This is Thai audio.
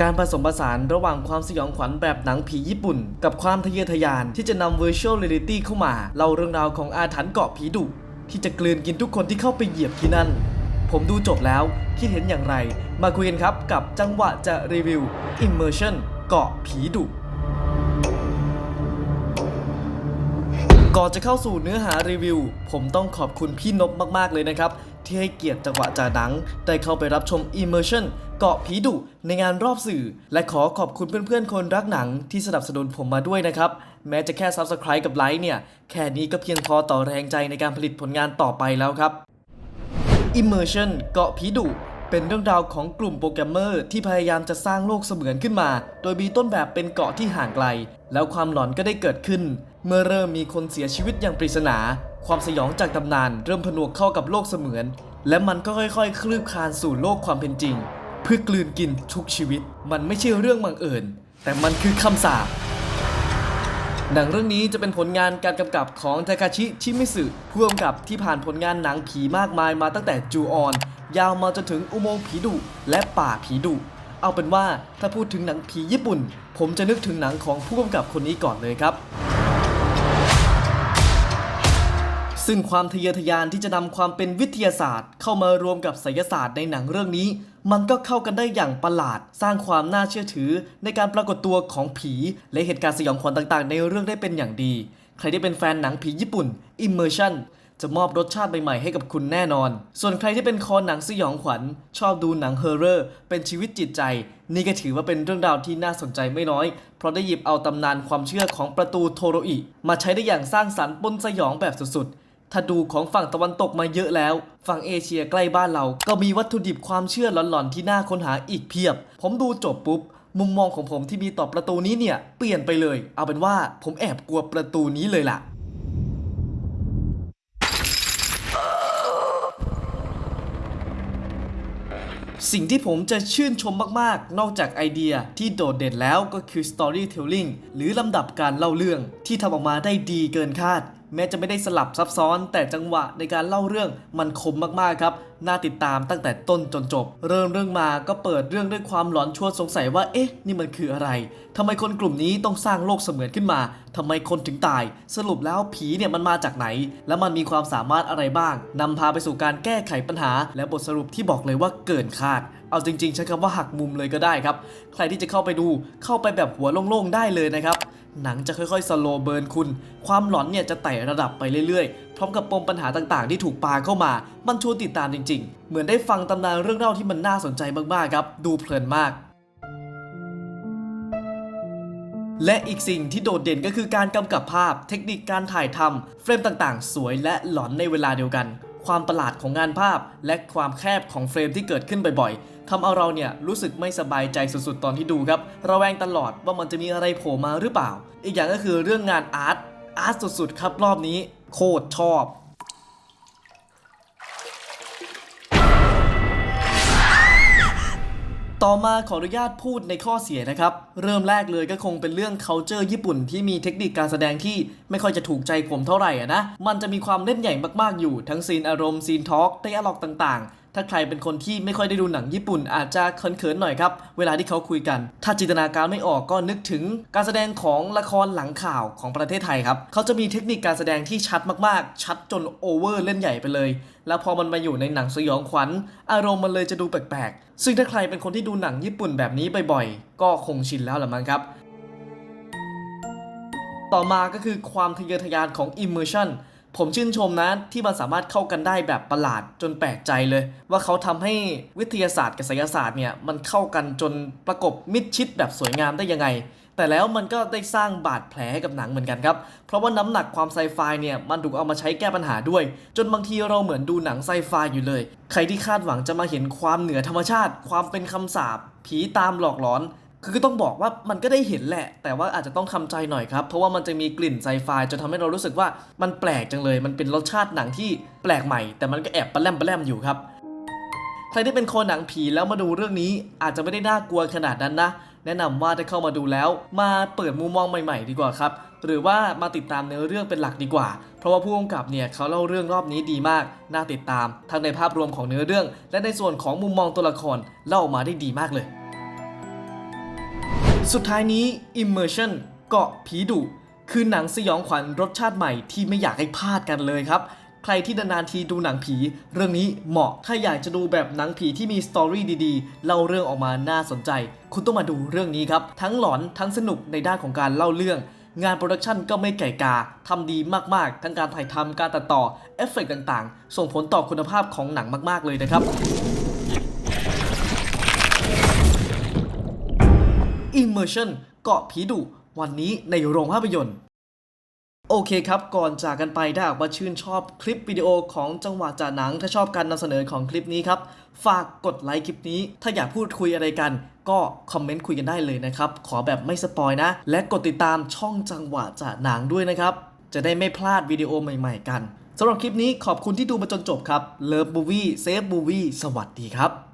การผสมผสานระหว่างความสยองขวัญแบบหนังผีญี่ปุ่น กับความทะเยอทะยานที่จะนำ Virtual Reality เข้ามาเล่าเรื่องราวของอาถรรพ์เกาะผีดุที่จะกลืนกินทุกคนที่เข้าไปเหยียบที่นั่น ผมดูจบแล้วคิดเห็นอย่างไร มาคุยกันครับกับจังหวะจะรีวิว Immersion เกาะผีดุก่อนจะเข้าสู่เนื้อหารีวิว ผมต้องขอบคุณพี่นบมากๆเลยนะครับ ที่ให้เกียรติจังหวะจ่าหนัง ได้เข้าไปรับชม Immersion เกาะผีดุในงานรอบสื่อ และขอขอบคุณเพื่อนๆ คนรักหนังที่สนับสนุนผมมาด้วยนะครับ แม้จะแค่ Subscribe กับไลค์เนี่ย แค่นี้ก็เพียงพอต่อแรงใจในการผลิตผลงานต่อไปแล้วครับ Immersion เกาะผีดุเป็นเรื่องราวของกลุ่มโปรแกรมเมอร์ที่พยายามจะสร้างโลกเสมือนขึ้นมา โดยมีต้นแบบเป็นเกาะที่ห่างไกล แล้วความหลอนก็ได้เกิดขึ้น เมื่อเริ่มมีคนเสียชีวิตอย่างปริศนา ความสยองจากตำนานเริ่มผนวกเข้ากับโลกเสมือน และมันก็ค่อยๆ คลืบคลานสู่โลกความเป็นจริง เพื่อกลืนกินทุกชีวิต มันไม่ใช่เรื่องบังเอิญ แต่มันคือคำสาปหนังเรื่องนี้จะเป็นผลงานการกำกับของทาคาชิชิมิสึผู้กำกับที่ผ่านผลงานหนังผีมากมายมาตั้งแต่จูออน ยาวมาจนถึงอุโมงค์ผีดุและป่าผีดุเอาเป็นว่าถ้าพูดถึงหนังผีญี่ปุ่น ผมจะนึกถึงหนังของผู้กำกับคนนี้ก่อนเลยครับ ซึ่งความทะเยอทะยานที่จะนำความเป็นวิทยาศาสตร์ เข้ามารวมกับไสยศาสตร์ในหนังเรื่องนี้ มันก็เข้ากันได้อย่างประหลาด สร้างความน่าเชื่อถือ ในการปรากฏตัวของผี และเหตุการณ์สยองขวัญต่างๆ ในเรื่องได้เป็นอย่างดี ใครที่เป็นแฟนหนังผีญี่ปุ่น Immersion จะมอบรสชาติใหม่ๆให้กับคุณแน่นอน ส่วนใครที่เป็นคอหนังสยองขวัญ ชอบดูหนังเฮอร์เรอร์ เป็นชีวิตจิตใจ นี่ก็ถือว่าเป็นเรื่องราวที่น่าสนใจไม่น้อย เพราะได้หยิบเอาตำนานความเชื่อของประตูโทโรอิ มาใช้ได้อย่างสร้างสรรค์ปนสยองแบบสุดๆ ถ้าดูของฝั่งตะวันตกมาเยอะแล้ว ฝั่งเอเชียใกล้บ้านเรา ก็มีวัตถุดิบความเชื่อหลอนๆที่น่าค้นหาอีกเพียบ ผมดูจบปุ๊บ มุมมองของผมที่มีต่อประตูนี้เนี่ย เปลี่ยนไปเลย เอาเป็นว่าผมแอบกลัวประตูนี้เลยล่ะสิ่งที่ผมจะชื่นชมมาก ๆ นอกจากไอเดียที่โดดเด่นแล้วก็คือ storytelling หรือลำดับการเล่าเรื่องที่ทำออกมาได้ดีเกินคาด แม้จะไม่ได้สลับซับซ้อน แต่จังหวะในการเล่าเรื่องมันคมมากๆครับน่าติดตามตั้งแต่ต้นจนจบ เริ่มเรื่องมาก็เปิดเรื่องด้วยความหลอนชวนสงสัยว่า เอ๊ะ นี่มันคืออะไรทำไมคนกลุ่มนี้ต้องสร้างโลกเสมือนขึ้นมาทำไมคนถึงตาย สรุปแล้วผีเนี่ยมันมาจากไหน แล้วมันมีความสามารถอะไรบ้างนำพาไปสู่การแก้ไขปัญหา และบทสรุปที่บอกเลยว่าเกินคาด เอาจริงๆใช้คำว่าหักมุมเลยก็ได้ครับ ใครที่จะเข้าไปดูเข้าไปแบบหัวโล่งๆได้เลยนะครับ หนังจะค่อยๆสโลว์เบิร์นคุณ ความหลอนเนี่ยจะไต่ระดับไปเรื่อยๆ พร้อมกับปมปัญหาต่างๆ ที่ถูกปาเข้ามา มันชวนติดตามจริง ๆ เหมือนได้ฟังตำนานเรื่องเล่าที่มันน่าสนใจมากๆครับ ดูเพลินมาก และอีกสิ่งที่โดดเด่นก็คือการกำกับภาพ เทคนิคการถ่ายทำเฟรมต่างๆ สวยและหลอนในเวลาเดียวกัน ความประหลาดของงานภาพ และความแคบของเฟรมที่เกิดขึ้นบ่อยๆ ทำเอาเราเนี่ยรู้สึกไม่สบายใจสุดๆ ตอนที่ดูครับ ระแวงตลอดว่ามันจะมีอะไรโผล่มาหรือเปล่า อีกอย่างก็คือเรื่องงานอาร์ต อาร์ตสุดๆ ครับรอบนี้ โคตรชอบต่อมาขออนุญาตพูดในข้อเสียนะครับ เริ่มแรกเลยก็คงเป็นเรื่อง culture ญี่ปุ่นที่มีเทคนิคการแสดงที่ไม่ค่อยจะถูกใจผมเท่าไหร่นะ มันจะมีความเล่นใหญ่มากๆอยู่ทั้งซีนอารมณ์ซีนทอล์กไดอะล็อกต่างๆ ถ้าใครเป็นคนที่ไม่ค่อยได้ดูหนังญี่ปุ่น อาจจะเขินๆหน่อยครับ เวลาที่เขาคุยกัน ถ้าจินตนาการไม่ออกก็นึกถึงการแสดงของละครหลังข่าวของประเทศไทยครับ เขาจะมีเทคนิคการแสดงที่ชัดมากๆ ชัดจนโอเวอร์เล่นใหญ่ไปเลย แล้วพอมันมาอยู่ในหนังสยองขวัญ อารมณ์มันเลยจะดูแปลกๆ ซึ่งถ้าใครเป็นคนที่ดูหนังญี่ปุ่นแบบนี้บ่อยๆ ก็คงชินแล้วละมั้งครับ ต่อมาก็คือความทะเยอทะยานของ immersion ผมชื่นชมนะที่มันสามารถเข้ากันได้แบบประหลาดจนแปลกใจเลย ว่าเขาทำให้วิทยาศาสตร์กับไสยศาสตร์เนี่ยมันเข้ากันจนประกบมิดชิดแบบสวยงามได้ยังไง แต่แล้วมันก็ได้สร้างบาดแผลให้กับหนังเหมือนกันครับ เพราะว่าน้ำหนักความไซไฟเนี่ยมันถูกเอามาใช้แก้ปัญหาด้วย จนบางทีเราเหมือนดูหนังไซไฟอยู่เลย ใครที่คาดหวังจะมาเห็นความเหนือธรรมชาติ ความเป็นคำสาปผีตามหลอกหลอน คือต้องบอกว่ามันก็ได้เห็นแหละ แต่ว่าอาจจะต้องทำใจหน่อยครับ เพราะว่ามันจะมีกลิ่นไซไฟจนทำให้เรารู้สึกว่ามันแปลกจังเลย มันเป็นรสชาติหนังที่แปลกใหม่ แต่มันก็แอบปะแลมปะแลมอยู่ครับ ใครที่เป็นคนหนังผีแล้วมาดูเรื่องนี้อาจจะไม่ได้น่ากลัวขนาดนั้นนะ แนะนำว่าถ้าเข้ามาดูแล้ว มาเปิดมุมมองใหม่ ๆ ดีกว่าครับ หรือว่ามาติดตามเนื้อเรื่องเป็นหลักดีกว่า เพราะว่าผู้กำกับเนี่ยเขาเล่าเรื่องรอบนี้ดีมาก น่าติดตาม ทั้งในภาพรวมของเนื้อเรื่อง และในส่วนของมุมมองตัวละครเล่าออกมาได้ดีมากเลย สุดท้ายนี้ Immersion เกาะผีดุคือหนังสยองขวัญรสชาติใหม่ที่ไม่อยากให้พลาดกันเลยครับ ใครที่นานๆทีดูหนังผี เรื่องนี้เหมาะถ้าอยากจะดูแบบหนังผีที่มีสตอรี่ดีๆ เล่าเรื่องออกมาน่าสนใจ คุณต้องมาดูเรื่องนี้ครับ ทั้งหลอนทั้งสนุกในด้านของการเล่าเรื่อง งานโปรดักชันก็ไม่ไก่กาทำดีมากๆ ทั้งการถ่ายทำการตัดต่อเอฟเฟกต์ต่างๆ ส่งผลต่อคุณภาพของหนังมากๆเลยนะครับ Immersion เกาะผีดุวันนี้ในโรงภาพยนตร์ โอเคครับ ก่อนจากกันไปถ้าหากว่าชื่นชอบคลิปวิดีโอของจังหวะจ่าหนัง ถ้าชอบการนำเสนอของคลิปนี้ครับ ฝากกดไลค์คลิปนี้ ถ้าอยากพูดคุยอะไรกัน ก็คอมเมนต์คุยกันได้เลยนะครับ ขอแบบไม่สปอยนะ และกดติดตามช่องจังหวะจ่าหนังด้วยนะครับ จะได้ไม่พลาดวิดีโอใหม่ ๆ กันสำหรับคลิปนี้ขอบคุณที่ดูมาจนจบครับ Love Movie Save Movie สวัสดีครับ